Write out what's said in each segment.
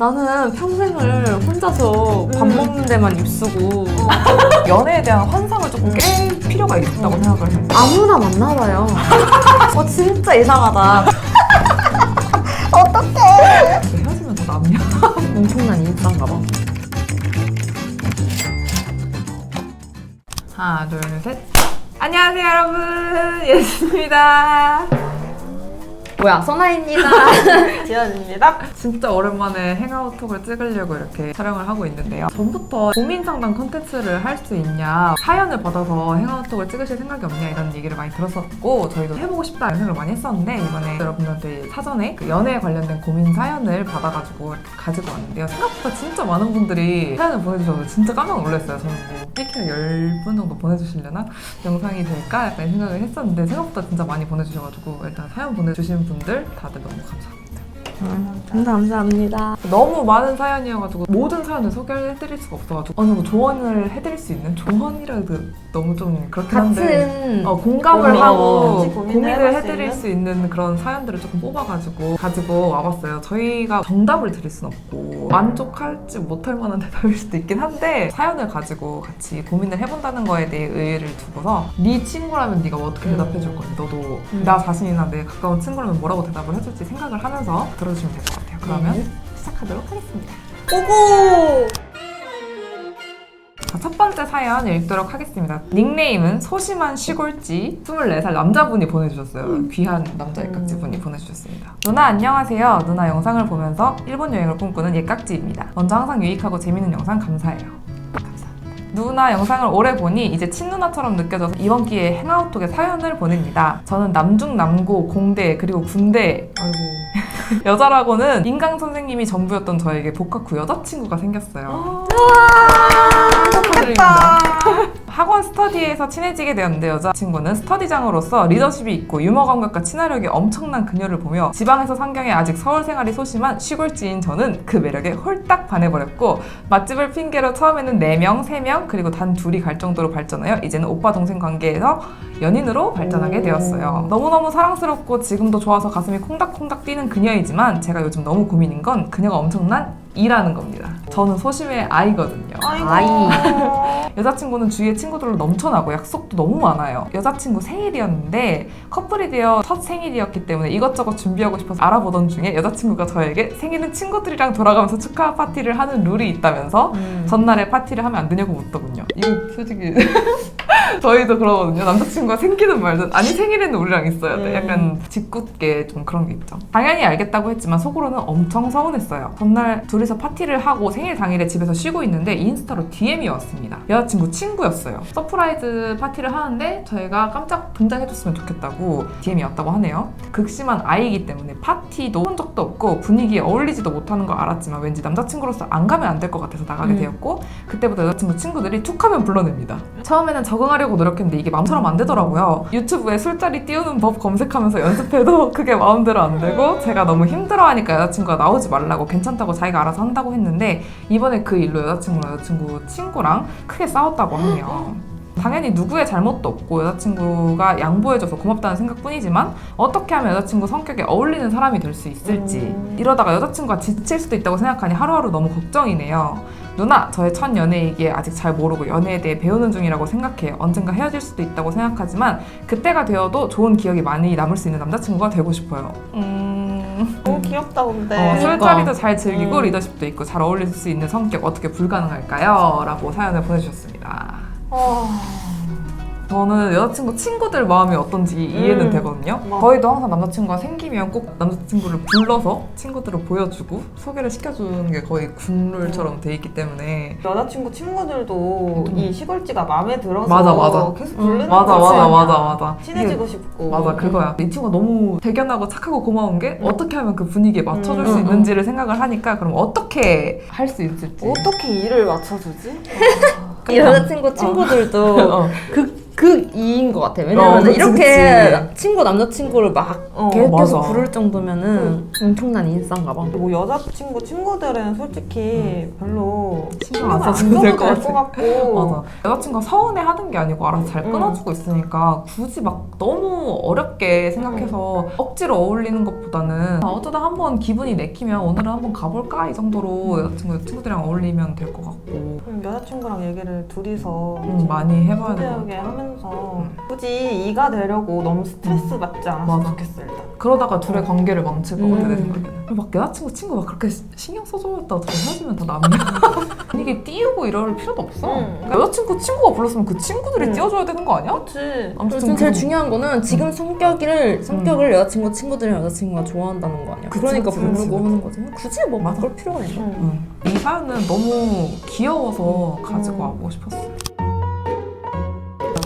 나는 평생을 혼자서 밥 먹는 데만 입쓰고 연애에 대한 환상을 조금 깰 필요가 있다고 생각을 해요. 아무나 만나봐요. 어 진짜 이상하다. 헤어지면 더 남냐? 엄청난 인싸인가 봐. 하나, 둘, 셋. 안녕하세요, 여러분. 예수입니다. 뭐야 선아입니다. 지연입니다. 진짜 오랜만에 행아웃톡을 찍으려고 이렇게 촬영을 하고 있는데요. 전부터 고민 상담 콘텐츠를 할 수 있냐, 사연을 받아서 행아웃톡을 찍으실 생각이 없냐 이런 얘기를 많이 들었었고 저희도 해보고 싶다 이런 생각을 많이 했었는데 이번에 여러분들한테 사전에 그 연애에 관련된 고민 사연을 받아가지고 가지고 왔는데요. 생각보다 진짜 많은 분들이 사연을 보내주셔서 진짜 깜짝 놀랐어요. 저는 뭐 이렇게 10분 정도 보내주시려나? 영상이 될까? 약간 생각을 했었는데 생각보다 진짜 많이 보내주셔가지고 일단 사연 보내주신 분들 다들 너무 감사합니다. 감사합니다. 너무 많은 사연이어가지고 모든 사연을 소개해드릴 수가 없어가지고 어느 조언을 해드릴 수 있는 조언이라도 너무 좀 그렇긴 한데 같은 어, 공감을 고민, 하고 같이 고민을 고민을 해볼 수 해드릴 있는? 수 있는 그런 사연들을 조금 뽑아가지고 가지고 와봤어요. 저희가 정답을 드릴 순 없고 만족할지 못할 만한 대답일 수도 있긴 한데 사연을 가지고 같이 고민을 해본다는 거에 대해 의의를 두고서 네 친구라면 네가 뭐 어떻게 대답해줄 건지 너도 음. 나 자신이나 내 가까운 친구라면 뭐라고 대답을 해줄지 생각을 하면서 들어 주시면 될 것 같아요. 그러면 네, 시작하도록 하겠습니다. 오고! 자, 첫 번째 사연 읽도록 하겠습니다. 닉네임은 소심한 시골지 24살 남자분이 보내주셨어요. 귀한 남자 예깍지 분이 보내주셨습니다. 누나 안녕하세요. 누나 영상을 보면서 일본 여행을 꿈꾸는 예깍지입니다. 먼저 항상 유익하고 재밌는 영상 감사해요. 누나 영상을 오래 보니 이제 친누나처럼 느껴져서 이번 기회에 행아웃톡에 사연을 보냅니다. 저는 남중 남고 공대 그리고 군대 아이고 여자라고는 인강 선생님이 전부였던 저에게 복학 후 여자친구가 생겼어요. 축하드립니다. 학원 스터디에서 친해지게 되었는데 여자친구는 스터디장으로서 리더십이 있고 유머 감각과 친화력이 엄청난 그녀를 보며 지방에서 상경에 아직 서울 생활이 소심한 시골지인 저는 그 매력에 홀딱 반해버렸고 맛집을 핑계로 처음에는 4명, 3명 그리고 단 둘이 갈 정도로 발전하여 이제는 오빠 동생 관계에서 연인으로 발전하게 되었어요. 너무너무 사랑스럽고 지금도 좋아서 가슴이 콩닥콩닥 뛰는 그녀이지만 제가 요즘 너무 고민인 건 그녀가 엄청난 이라는 겁니다. 저는 소심의 아이거든요. 아이. 여자친구는 주위에 친구들로 넘쳐나고 약속도 너무 많아요. 여자친구 생일이었는데 커플이 되어 첫 생일이었기 때문에 이것저것 준비하고 싶어서 알아보던 중에 여자친구가 저에게 생일은 친구들이랑 돌아가면서 축하 파티를 하는 룰이 있다면서 음. 전날에 파티를 하면 안 되냐고 묻더군요. 이거 솔직히 저희도 그러거든요. 남자친구가 생기든 말든 아니 생일에는 우리랑 있어야 돼. 음. 약간 짓궂게 좀 그런 게 있죠. 당연히 알겠다고 했지만 속으로는 엄청 서운했어요. 전날 둘이서 파티를 하고 생일 당일에 집에서 쉬고 있는데 인스타로 DM이 왔습니다. 여자친구 친구였어요. 서프라이즈 파티를 하는데 저희가 깜짝 등장해줬으면 좋겠다고 DM이 왔다고 하네요. 극심한 아이이기 때문에 파티도 본 적도 없고 분위기에 어울리지도 못하는 걸 알았지만 왠지 남자친구로서 안 가면 안 될 것 같아서 나가게 음. 되었고 그때부터 여자친구 친구들이 툭하면 불러냅니다. 처음에는 적응하려 고 노력했는데 이게 마음처럼 안 되더라고요. 유튜브에 술자리 띄우는 법 검색하면서 연습해도 그게 마음대로 안 되고 제가 너무 힘들어하니까 여자친구가 나오지 말라고 괜찮다고 자기가 알아서 한다고 했는데 이번에 그 일로 여자친구랑 여자친구 친구랑 크게 싸웠다고 하네요. 당연히 누구의 잘못도 없고 여자친구가 양보해줘서 고맙다는 생각뿐이지만 어떻게 하면 여자친구 성격에 어울리는 사람이 될 수 있을지 음. 이러다가 여자친구가 지칠 수도 있다고 생각하니 하루하루 너무 걱정이네요. 누나, 저의 첫 연애이기에 아직 잘 모르고 연애에 대해 배우는 중이라고 생각해요. 언젠가 헤어질 수도 있다고 생각하지만 그때가 되어도 좋은 기억이 많이 남을 수 있는 남자친구가 되고 싶어요. 음... 너무 귀엽다, 근데. 어, 그러니까. 술자리도 잘 즐기고 음. 리더십도 있고 잘 어울릴 수 있는 성격 어떻게 불가능할까요? 라고 사연을 보내주셨습니다. 어. 저는 여자친구 친구들 마음이 어떤지 이해는 음. 되거든요. 뭐. 저희도 항상 남자친구가 생기면 꼭 남자친구를 불러서 친구들을 보여주고 소개를 시켜주는 게 거의 국룰처럼 돼 있기 때문에 여자친구 친구들도 음. 이 시골지가 마음에 들어서 맞아, 맞아. 계속 음. 부르는 맞아 거지. 맞아 맞아 맞아 친해지고 싶고. 맞아 그거야 이 친구가 너무 대견하고 착하고 고마운 게 음. 어떻게 하면 그 분위기에 맞춰줄 음, 수 음, 있는지를 생각을 하니까 그럼 어떻게 할 수 있을지 어떻게 일을 맞춰주지? 이 여자친구 친구들도 어. 그 그 이인 것 같아. 왜냐면 어, 그치, 이렇게 친구 남자친구를 막 어, 계속해서 맞아. 부를 정도면은 엄청난 인싸인가 봐. 뭐 여자친구 친구들은 솔직히 별로 신경 안안 써도 써도 될될것것 같고 맞아. 여자친구가 서운해 하는 게 아니고 알아서 잘 음. 끊어주고 있으니까 굳이 막 너무 어렵게 생각해서 억지로 어울리는 것보다는 아, 어쩌다 한번 기분이 내키면 오늘은 한번 가볼까 이 정도로 여자친구 친구들이랑 어울리면 될 것 같고 음, 여자친구랑 얘기를 둘이서 음, 좀 많이 해봐야 될것 같아. 소소하게 하면 서 음. 굳이 이가 되려고 너무 스트레스 받지 않았으면 맞아. 좋겠어 일단 그러다가 둘의 어. 관계를 망칠 것 같아 내 음. 생각에는 막 여자친구 친구 막 그렇게 시- 신경 써줘야겠다고 둘이 헤어지면 다 남이야 분위기 띄우고 이럴 필요도 없어 음. 그러니까 여자친구 친구가 불렀으면 그 친구들이 음. 띄워줘야 되는 거 아니야? 그렇지 아무튼 제일 그런- 중요한 거는 지금 성격을 성격을 여자친구 친구들이랑 여자친구가 좋아한다는 거 아니야. 그치, 그러니까 그치, 부르고 그치. 하는 거지. 굳이 뭐 맞아. 바꿀 필요가 있나? 음. 응. 이 사연은 너무 귀여워서 가지고 음. 와보고 싶었어요.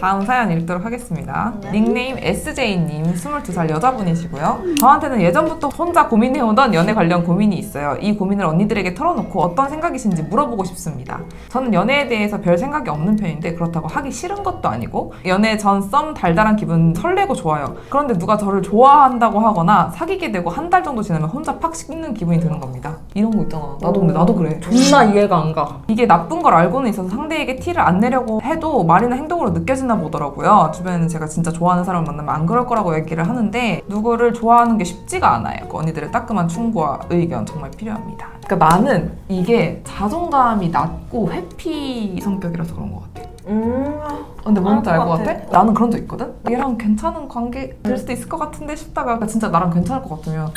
다음 사연 읽도록 하겠습니다. 네. 닉네임 SJ님, 22살 여자분이시고요. 저한테는 예전부터 혼자 고민해오던 연애 관련 고민이 있어요. 이 고민을 언니들에게 털어놓고 어떤 생각이신지 물어보고 싶습니다. 저는 연애에 대해서 별 생각이 없는 편인데 그렇다고 하기 싫은 것도 아니고 연애 전 썸 달달한 기분 설레고 좋아요. 그런데 누가 저를 좋아한다고 하거나 사귀게 되고 한 달 정도 지나면 혼자 팍 식는 기분이 드는 겁니다. 이런 거 있잖아. 나도 근데 나도 그래. 존나 이해가 안 가. 이게 나쁜 걸 알고는 있어서 상대에게 티를 안 내려고 해도 말이나 행동으로 느껴 지나 보더라고요. 주변에는 제가 진짜 좋아하는 사람을 만나면 안 그럴 거라고 얘기를 하는데 누구를 좋아하는 게 쉽지가 않아요. 그 언니들의 따끔한 충고와 의견 정말 필요합니다. 그러니까 나는 이게 자존감이 낮고 회피 성격이라서 그런 것 같아. 음, 근데 뭔지 알알것것 같아? 같아. 나는 그런 적 있거든? 얘랑 괜찮은 관계 될 수도 있을 것 같은데 싶다가 그러니까 진짜 나랑 괜찮을 것 같으면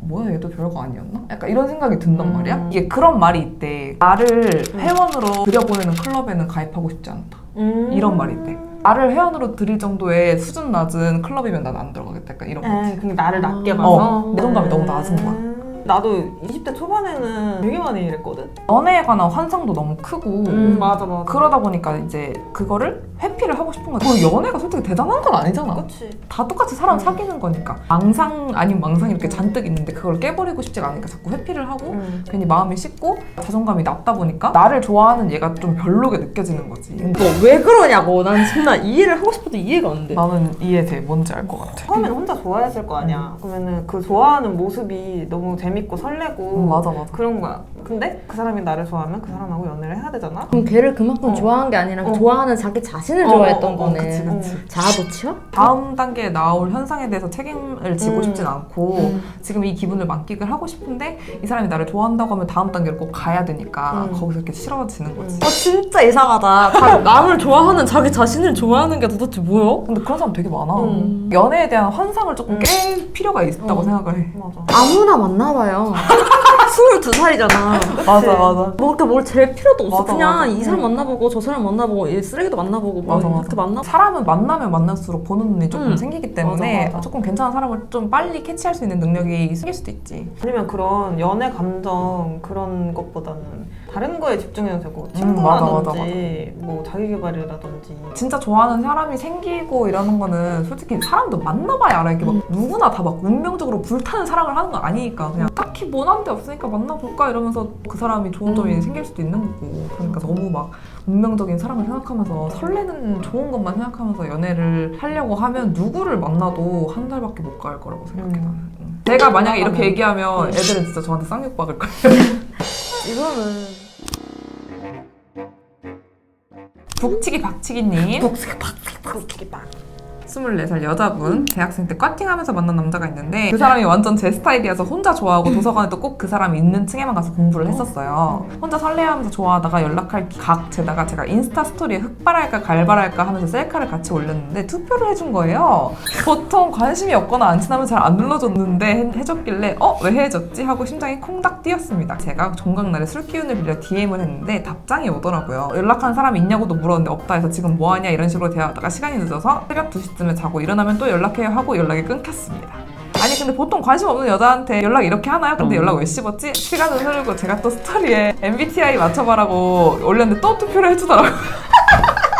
뭐야 얘도 별거 아니었나? 약간 이런 생각이 든단 음. 말이야. 이게 그런 말이 있대. 나를 회원으로 들여보내는 클럽에는 가입하고 싶지 않다. 음. 이런 말이 있대. 나를 회원으로 들일 정도의 수준 낮은 클럽이면 난 안 들어가겠다. 약간 이런 거지. 에 그게 나를 낮게 어, 봐서 내동감이 너무 낮은 거야. 음. 나도 20대 초반에는 되게 많이 이랬거든 연애에 관한 환상도 너무 크고 음, 맞아 맞아 그러다 보니까 이제 그거를 회피를 하고 싶은 거야. 그 연애가 솔직히 대단한 건 아니잖아. 그치 다 똑같이 사람 음. 사귀는 거니까 망상 아닌 망상이 이렇게 잔뜩 있는데 그걸 깨버리고 싶지가 않으니까 자꾸 회피를 하고 음. 괜히 마음이 식고 자존감이 낮다 보니까 나를 좋아하는 얘가 좀 별로게 느껴지는 거지 근데 너왜 그러냐고. 난 정말 이해를 하고 싶어도 이해가 안 돼. 나는 이해돼 뭔지 알 것 같아 처음에는 혼자 좋아했을 거 아니야 그러면은 그 좋아하는 모습이 너무 재 밌고 설레고 음, 맞아 맞아. 그런 거야 근데 그 사람이 나를 좋아하면 그 사람하고 연애를 해야 되잖아 그럼 걔를 그만큼 어. 좋아한 게 아니라 어. 좋아하는 자기 자신을 어, 좋아했던 어, 어, 거네. 그치 그치 자아도취야? 다음 단계에 나올 현상에 대해서 책임을 지고 음. 싶진 않고 음. 지금 이 기분을 만끽을 하고 싶은데 이 사람이 나를 좋아한다고 하면 다음 단계로 꼭 가야 되니까 음. 거기서 이렇게 싫어지는 거지 음. 어 진짜 이상하다. 자, 남을 좋아하는 자기 자신을 좋아하는 게 도대체 뭐야? 근데 그런 사람 되게 많아 음. 연애에 대한 환상을 조금 음. 깰 필요가 있다고 어. 생각을 해 맞아 아무나 만나봐요. 22살이잖아. 맞아 맞아 뭐 이렇게 뭘 잴 필요도 없어. 맞아, 그냥 맞아. 이 사람 음. 만나보고 저 사람 만나보고 이 쓰레기도 만나보고 뭐 맞아, 맞아. 이렇게 만나. 사람은 만나면 만날수록 보는 눈이 조금 음. 생기기 때문에 맞아, 맞아. 조금 괜찮은 사람을 좀 빨리 캐치할 수 있는 능력이 생길 수도 있지. 아니면 그런 연애 감정 그런 것보다는 다른 거에 집중해도 되고 음, 친구라든지 뭐 자기 개발이라든지 진짜 좋아하는 사람이 생기고 이러는 거는 솔직히 사람도 만나봐야 알아. 이게 막 누구나 다 막 운명적으로 불타는 사랑을 하는 거 아니니까 그냥 딱히 원한 데 없으니까 만나볼까 이러면서 그 사람이 좋은 점이 음. 생길 수도 있는 거고 그러니까 너무 막 운명적인 사랑을 생각하면서 설레는 좋은 것만 생각하면서 연애를 하려고 하면 누구를 만나도 한 달밖에 못 갈 거라고 생각해 음. 나는. 응. 제가 만약에 이렇게 음. 얘기하면 애들은 진짜 저한테 쌍욕 박을 거예요. 이거는. 북치기 박치기님. 독스기 빡 24살 여자분 대학생 때 꽈팅하면서 만난 남자가 있는데 그 사람이 완전 제 스타일이어서 혼자 좋아하고 도서관에도 꼭 그 사람이 있는 층에만 가서 공부를 했었어요. 혼자 설레하면서 좋아하다가 연락할 각 제다가 제가 인스타 스토리에 흑발할까 갈발할까 하면서 셀카를 같이 올렸는데 투표를 해준 거예요. 보통 관심이 없거나 안 친하면 잘 안 눌러줬는데 해- 해줬길래 어? 왜 해줬지? 하고 심장이 콩닥 뛰었습니다. 제가 종강날에 술 기운을 빌려 DM을 했는데 답장이 오더라고요. 연락한 사람 있냐고도 물었는데 없다 해서 지금 뭐하냐 이런 식으로 대화하다가 시간이 늦어서 새벽 2시 쯤에 자고 일어나면 또 연락해요 하고 연락이 끊겼습니다 아니 근데 보통 관심 없는 여자한테 연락 이렇게 하나요? 근데 연락 왜 씹었지? 시간은 흐르고 제가 또 스토리에 MBTI 맞춰봐라고 올렸는데 또 투표를 해주더라고요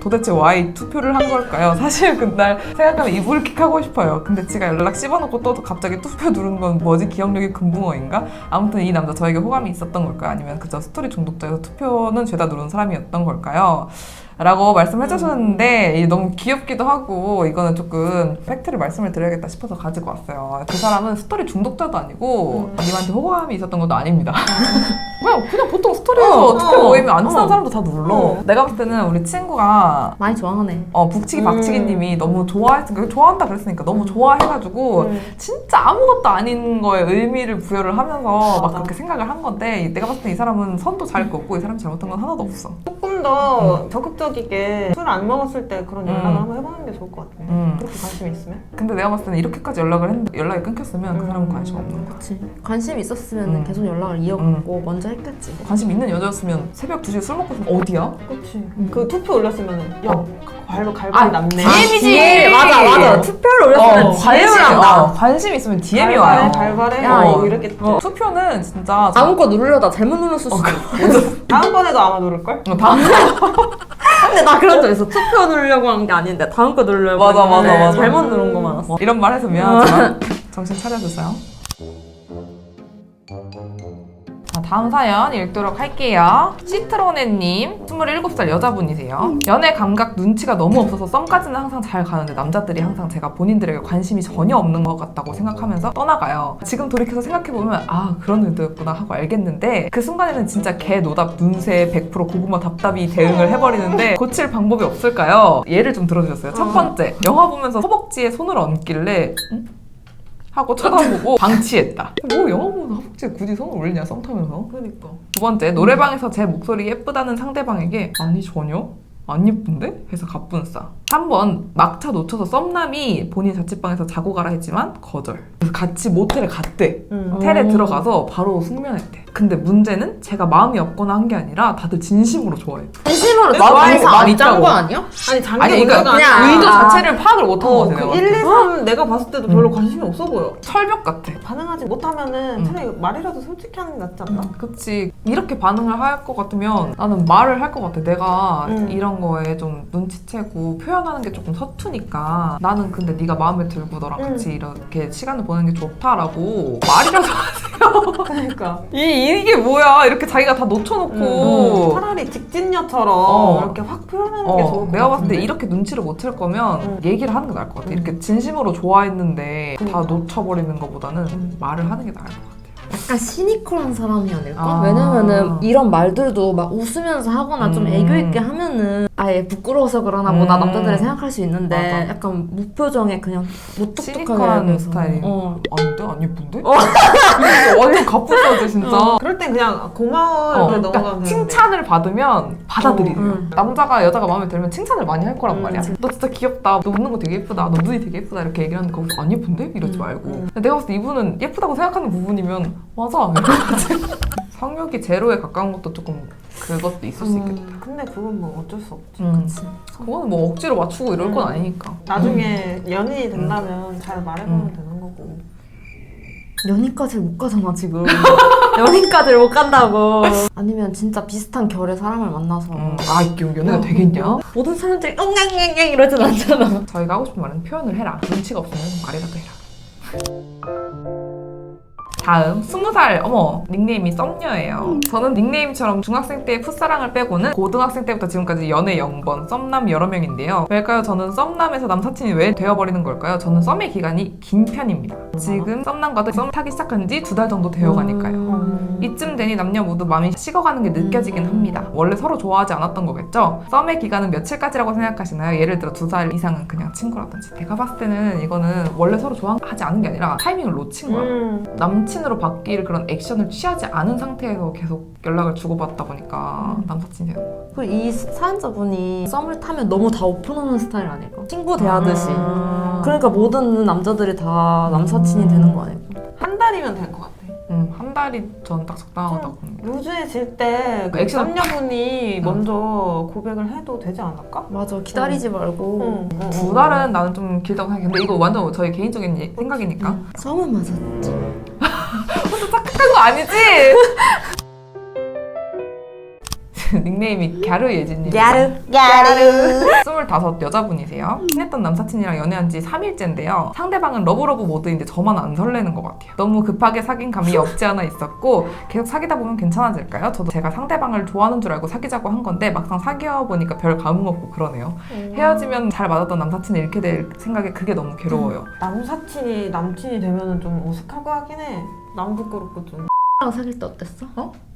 도대체 why 투표를 한 걸까요? 사실 그날 생각하면 이불킥 하고 싶어요. 근데 제가 연락 씹어놓고 또 갑자기 투표 누른 건 뭐지? 기억력이 금붕어인가? 아무튼 이 남자 저에게 호감이 있었던 걸까요? 아니면 그저 스토리 중독자여서 투표는 죄다 누른 사람이었던 걸까요? 라고 말씀해 주셨는데 이게 너무 귀엽기도 하고 이거는 조금 팩트를 말씀을 드려야겠다 싶어서 가지고 왔어요. 그 사람은 스토리 중독자도 아니고 님한테 호감이 있었던 것도 아닙니다. 그냥 그냥 보통 스토리에서 어, 투표 어, 모이면 안 쓰는 어. 사람도 다 눌러. 어. 내가 봤을 때는 우리 친구가 많이 좋아하네. 어 북치기 음. 박치기님이 너무 좋아했으니까 좋아한다 그랬으니까 너무 좋아해가지고 음. 진짜 아무것도 아닌 거에 의미를 부여를 하면서 막 맞아. 그렇게 생각을 한 건데 내가 봤을 때 이 사람은 선도 잘 긋고 이 사람이 잘못한 건 하나도 없어. 조금 더 적극적이게 술 안 먹었을 때 그런 연락을 음. 한번 해보는 게 좋을 것 같은데 음. 그렇게 관심 있으면 근데 내가 봤을 때는 이렇게까지 연락을 했는데 연락이 끊겼으면 그 사람은 음. 관심 없는 거야. 그치. 관심 있었으면 음. 계속 연락을 이어갔고 먼저 했겠지. 관심 있는 여자였으면 새벽 2시에 술 먹고 있으면 어디야? 그렇지 그 투표 올렸으면 야 어. 발로 갈발이 아, 남네 DM이지. 예, 맞아 맞아. 투표를 올렸으면 나. 어, 관심 있으면 DM이 와요. 갈발해 야, 어, 이렇게 어, 투표는 진짜 아무 거 누르려다 잘못 눌렀을 수도 있고. 다음번에도 아마 누를걸? 어, 다음 근데 나 그런 적 있어. 투표 누르려고 한 게 아닌데 다음 거 누르려고 맞아, 맞아, 맞아. 잘못 누른 거 많았어. 뭐 이런 말 해서 미안하지만 정신 차려주세요. 다음 사연 읽도록 할게요. 시트로네님, 27살 여자분이세요. 연애 감각 눈치가 너무 없어서 썸까지는 항상 잘 가는데 남자들이 항상 제가 본인들에게 관심이 전혀 없는 것 같다고 생각하면서 떠나가요. 지금 돌이켜서 생각해보면 아 그런 의도였구나 하고 알겠는데 그 순간에는 진짜 개 노답 눈새 100% 고구마 답답이 대응을 해버리는데 고칠 방법이 없을까요? 예를 좀 들어주셨어요. 첫 번째, 영화 보면서 허벅지에 손을 얹길래 응? 하고 쳐다보고 방치했다. 뭐 영화 보면서 허벅지에 굳이 손을 올리냐 썸 타면서? 그러니까 두 번째, 노래방에서 제 목소리 예쁘다는 상대방에게 아니 전혀? 안 예쁜데? 해서 갑분싸. 3번, 막차 놓쳐서 썸남이 본인 자취방에서 자고 가라 했지만 거절. 그래서 같이 모텔에 갔대. 음. 텔에 어. 들어가서 바로 숙면했대. 근데 문제는 제가 마음이 없거나 한 게 아니라 다들 진심으로 좋아해. 진심으로 좋아해서 많이 안 짠 있다고. 거 아니야? 아니 장기 아니, 그러니까 그냥 의도 아. 자체를 파악을 못한 어, 거지. 그 내가 1, 봤을 2, 때. 3 내가 봤을 때도 별로 음. 관심이 없어 보여 철벽 같아. 반응하지 못하면은 음. 차라리 말이라도 솔직히 하는 게 낫지 않나? 그치. 이렇게 반응을 할 것 같으면 나는 말을 할 것 같아. 내가 음. 이런 거에 좀 눈치채고 표현 하는 게 조금 서투니까 나는 근데 네가 마음에 들고 너랑 음. 같이 이렇게 시간을 보내는 게 좋다라고 말이라도 하세요. 그러니까 이, 이게 뭐야. 이렇게 자기가 다 놓쳐놓고. 차라리 직진녀처럼 어. 이렇게 확 표현하는 게 어, 좋을 것 내가 봤을 때 같은데. 이렇게 눈치를 못 챌 거면 음. 얘기를 하는 게 나을 것 같아. 음. 이렇게 진심으로 좋아했는데 다 그러니까. 놓쳐버리는 것보다는 음. 말을 하는 게 나을 것 같아. 약간 시니컬한 사람이 아닐까? 아. 왜냐면은 이런 말들도 막 웃으면서 하거나 좀 음. 애교 있게 하면은 아예 부끄러워서 그러나 보다 음. 남자들이 생각할 수 있는데 맞아. 약간 무표정에 그냥 무뚝뚝하게 시니컬한 해서. 스타일이. 어. 아닌데? 안 예쁜데? 진짜 완전 가뿐하지 진짜. 그럴 땐 그냥 고마워 어, 이렇게 그러니까 넘어가면 되는데 칭찬을 받으면 받아들이세요. 어, 음. 남자가 여자가 마음에 들면 칭찬을 많이 할 거란 음, 말이야. 너 진짜 귀엽다. 너 웃는 거 되게 예쁘다. 너 눈이 되게 예쁘다. 이렇게 얘기를 하는데 거기서 안 예쁜데? 이러지 음, 말고. 음. 내가 봤을 때 이분은 예쁘다고 생각하는 부분이면 맞아. 이러지. 성욕이 제로에 가까운 것도 조금 그것도 있을 수 음. 있겠다. 근데 그건 뭐 어쩔 수 없지 음. 그치. 그거는 뭐 억지로 맞추고 이럴 건 음. 아니니까. 나중에 연인이 된다면 잘 말해보면 음. 되는 거고 연인까지 못 가잖아 지금. 연인까지 못 간다고. 아니면 진짜 비슷한 결의 사람을 만나서 음. 아, 이게 연애가 되겠냐? 모든 사람들이 엉냥냥냥 이러진 않잖아. 저희가 하고 싶은 말은 표현을 해라. 눈치가 없으면 말이라도 해라. 다음, 20살, 어머, 닉네임이 썸녀예요. 저는 닉네임처럼 중학생 때의 풋사랑을 빼고는 고등학생 때부터 지금까지 연애 0번, 썸남 여러 명인데요. 왜일까요? 저는 썸남에서 남사친이 왜 되어버리는 걸까요? 저는 썸의 기간이 긴 편입니다. 지금 썸남과도 썸 타기 시작한 지 두 달 정도 되어가니까요. 음. 이쯤 되니 남녀 모두 마음이 식어가는 게 느껴지긴 합니다. 원래 서로 좋아하지 않았던 거겠죠? 썸의 기간은 며칠까지라고 생각하시나요? 예를 들어 두 살 이상은 그냥 친구라든지. 내가 봤을 때는 이거는 원래 서로 좋아하지 않은 게 아니라 타이밍을 놓친 거야. 음. 남친 으로 바뀔 그런 액션을 취하지 않은 상태에서 계속 연락을 주고받다 보니까 남사친이 되는 거야. 그리고 이 사연자분이 썸을 타면 너무 다 오픈하는 스타일 아닐까? 친구 대하듯이. 아. 그러니까 모든 남자들이 다 남사친이 음. 되는 거 아닐까? 한 달이면 될 것 같아 음, 한 달이 전 딱 적당하다고 보는 게. 루즈해질 때그 액션- 썸녀분이 응. 먼저 고백을 해도 되지 않을까? 맞아 기다리지 말고 응, 응, 두 응. 달은 나는 좀 길다고 생각해. 근데 이거 완전 저희 개인적인 예- 생각이니까. 응. 썸은 맞았지 혼자 착각한 거 아니지? 닉네임이 갸르 예진님. 야르 야르 25 여자분이세요. 친했던 남사친이랑 연애한 지 3일째인데요. 상대방은 러브러브 모드인데 저만 안 설레는 것 같아요. 너무 급하게 사귄 감이 없지 않아 있었고 계속 사귀다 보면 괜찮아질까요? 저도 제가 상대방을 좋아하는 줄 알고 사귀자고 한 건데 막상 사귀어 보니까 별 감흥 없고 그러네요. 헤어지면 잘 맞았던 남사친을 잃게 될 생각에 그게 너무 괴로워요. 남 사친이 남친이 되면은 좀 어색하고 하긴 해. 남 부끄럽고 좀. 랑 사귈 때 어땠어?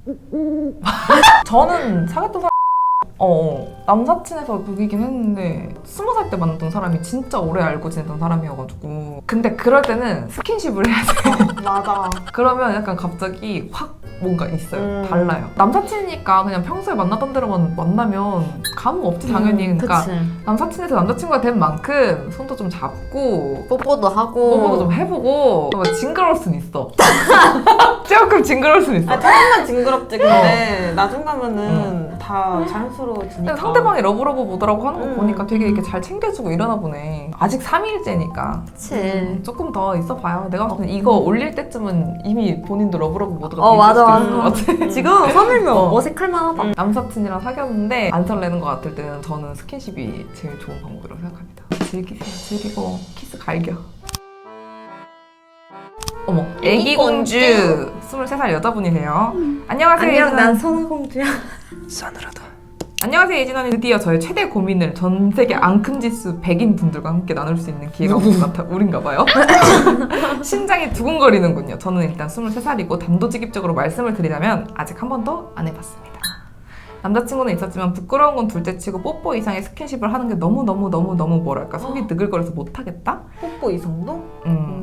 저는 사귀었던 사람 어 남사친에서 그기긴 했는데 스무 살 때 만났던 사람이 진짜 오래 알고 지냈던 사람이어가지고 근데 그럴 때는 스킨십을 해야 돼 맞아. 그러면 약간 갑자기 확 뭔가 있어요 음. 달라요 남사친이니까 그냥 평소에 만났던 대로만 만나면 감흥 없지 당연히 그러니까 그치 남사친에서 남자친구가 된 만큼 손도 좀 잡고 뽀뽀도 하고 뽀뽀도 좀 해보고 뭐 징그러울 순 있어 조금 징그러울 순 있어 아, 처음만 징그럽지, 근데 나중 가면은 다 자연스러워지니까. 근데 상대방이 러브러브 모드라고 하는 거 음. 보니까 되게 이렇게 잘 챙겨주고 이러나 보네. 아직 3일째니까. 그치 조금 더 있어 봐요. 내가 봤을 때 이거 올릴 때쯤은 이미 본인도 러브러브 모드가 어돼 있을 수도 맞아 있을 것 같아. 지금 3일면 어. 어. 색할 만하다 남사친이랑 사귀었는데 안 설레는 것 같을 때는 저는 스킨십이 제일 좋은 방법이라고 생각합니다. 즐기세요. 즐기고 키스 갈겨. 어머, 애기 공주 23살 여자분이세요. 안녕하세요. 안녕. 난 선화공주야 안녕하세요 예진 언니 드디어 저의 최대 고민을 전 세계 앙큼 지수 100인 분들과 함께 나눌 수 있는 기회가 온 것 같아 우린가 봐요 심장이 두근거리는군요 저는 일단 23살이고 단도직입적으로 말씀을 드리자면 아직 한 번도 안 해봤습니다 남자친구는 있었지만 부끄러운 건 둘째치고 뽀뽀 이상의 스킨십을 하는 게 너무너무너무너무 뭐랄까 속이 느글거려서 못하겠다? 뽀뽀 이 정도? 음.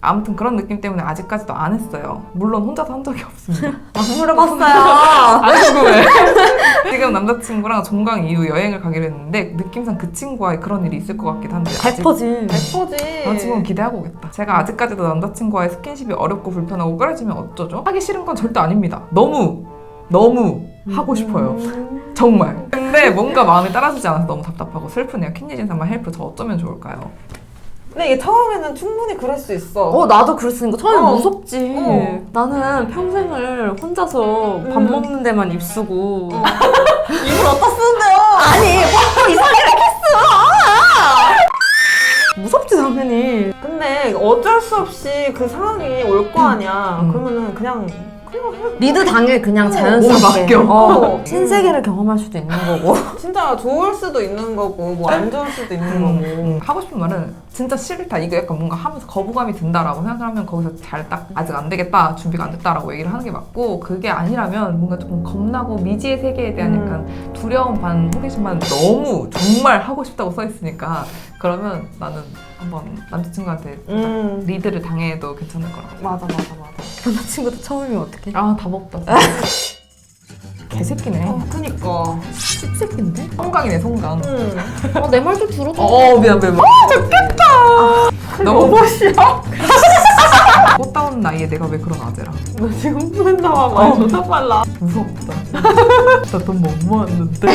아무튼 그런 느낌 때문에 아직까지도 안 했어요 물론 혼자서 한 적이 없습니다 안 물어봤어요 안 궁금해. 지금 남자친구랑 종강 이후 여행을 가기로 했는데 느낌상 그 친구와의 그런 일이 있을 것 같긴 한데 아직 100%지 100%지. 남자친구는 기대하고 오겠다. 제가 아직까지도 남자친구와의 스킨십이 어렵고 불편하고 꺼려지면 어쩌죠? 하기 싫은 건 절대 아닙니다. 너무 너무 하고 싶어요. 음. 정말. 근데 뭔가 마음이 따라주지 않아서 너무 답답하고 슬프네요. 삼아 헬프 저 어쩌면 좋을까요? 근데 이게 처음에는 충분히 그럴 수 있어. 어 나도 그랬으니까 처음에 어. 무섭지 어. 나는 평생을 혼자서 밥 음. 먹는 데만 입쓰고 어. 이걸 어디다 쓰는데요? 아니 뽀뽀 이상이라 키스 무섭지 당연히 근데 어쩔 수 없이 그 상황이 올 거 아니야. 음. 그러면은 그냥. 리드 당일 그냥 어, 자연스럽게 맡겨. 어, 어. 신세계를 경험할 수도 있는 거고 진짜 좋을 수도 있는 거고 뭐 안 좋을 수도 있는 음, 거고. 음. 하고 싶은 말은 진짜 싫다. 이거 약간 뭔가 하면서 거부감이 든다라고 생각하면 거기서 잘 딱 아직 안 되겠다. 준비가 안 됐다라고 얘기를 하는 게 맞고 그게 아니라면 뭔가 조금 겁나고 미지의 세계에 대한 음. 약간 두려움 반 호기심 반 너무 정말 하고 싶다고 써 있으니까 그러면 나는 한번 남자친구한테 음. 리드를 당해도 괜찮을 거라고. 맞아 맞아 맞아. 남자친구도 처음이면 어떡해 아, 답 없다. 개새끼네. 어 그니까. 씹새끼인데? 송강이네, 송강. 음. 어, 내 말도 들어줘 어, 미안, 미안. 아, 좋겠다! 너무 멋이야. 꽃다운 나이에 내가 왜 그런 아재라. 너 지금 맨날 말 어. 존나 빨라. 무섭다. 나 돈 못 모았는데.